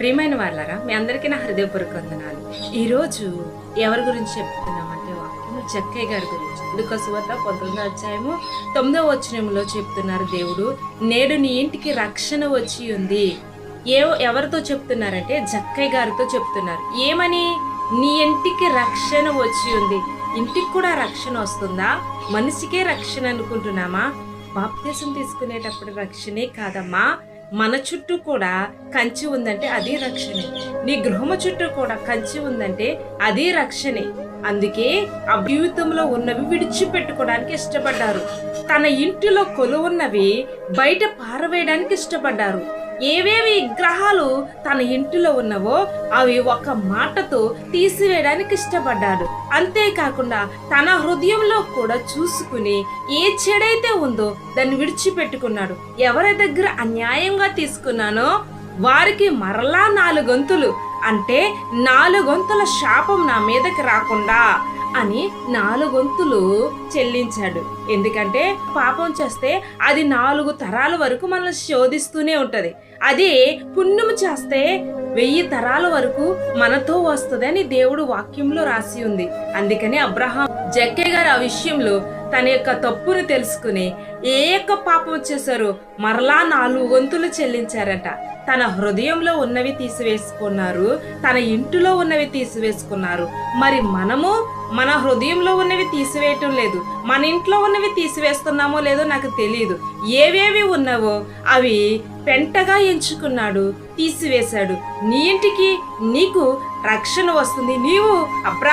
ప్రియమైన వాళ్ళరా మీ అందరికీ నా హృదయపూర్వక వందనాలు. ఈరోజు ఎవరి గురించి చెప్తున్నామంటే వాక్యం జక్కయ్య గారి గురించి. లుక సువత పంతొమ్మిదో అధ్యాయము తొమ్మిదో వచనంలో చెప్తున్నారు దేవుడు నేడు నీ ఇంటికి రక్షణ వచ్చి ఉంది. ఏ ఎవరితో చెప్తున్నారంటే జక్కయ్య గారితో చెప్తున్నారు. ఏమని? నీ ఇంటికి రక్షణ వచ్చి ఉంది. ఇంటికి కూడా రక్షణ వస్తుందా? మనిషికే రక్షణ అనుకుంటున్నామా? బాప్తీసం తీసుకునేటప్పుడు రక్షణే కాదమ్మా. మన చుట్టూ కూడా కంచి ఉందంటే అది రక్షణే. నీ గృహము చుట్టూ కూడా కంచి ఉందంటే అది రక్షణే. అందుకే ఆ జీవితంలో ఉన్నవి విడిచిపెట్టుకోవడానికి ఇష్టపడ్డారు. తన ఇంటిలో కొలువున్నవి బయట పారవేయడానికి ఇష్టపడ్డారు. ఏవేవి విగ్రహాలు తన ఇంటిలో ఉన్నవో అవి ఒక మాటతో తీసివేయడానికి ఇష్టపడ్డాడు. అంతేకాకుండా తన హృదయంలో కూడా చూసుకుని ఏ చెడైతే ఉందో దాన్ని విడిచిపెట్టుకున్నాడు. ఎవరి దగ్గర అన్యాయంగా తీసుకున్నానో వారికి మరలా నాలుగొంతులు అంటే నాలుగొంతుల శాపం నా మీదకి రాకుండా అని నాలుగొంతులు చెల్లించాడు. ఎందుకంటే పాపం చేస్తే అది నాలుగు తరాల వరకు మనల్ని శోధిస్తూనే ఉంటది. అదే పుణ్యము చేస్తే వెయ్యి తరాల వరకు మనతో వస్తుందని దేవుడు వాక్యంలో రాసి ఉంది. అందుకని అబ్రహాం జక్కే గారు ఆ విషయంలో తన యొక్క తప్పును తెలుసుకుని ఏ యొక్క పాపం చేశారో మరలా నాలుగు వంతులు చెల్లించారట. తన హృదయంలో ఉన్నవి తీసివేసుకున్నారు తన ఇంటిలో ఉన్నవి తీసివేసుకున్నారు. మరి మనము మన హృదయంలో ఉన్నవి తీసివేయటం లేదు. మన ఇంట్లో ఉన్నవి తీసివేస్తున్నామో లేదో నాకు తెలియదు ఏవేవి ఉన్నావో అవి పెంటగా ఎంచుకున్నాడు తీసివేశాడు. నీ ఇంటికి నీకు రక్షణ వస్తుంది. నీవు అబ్రా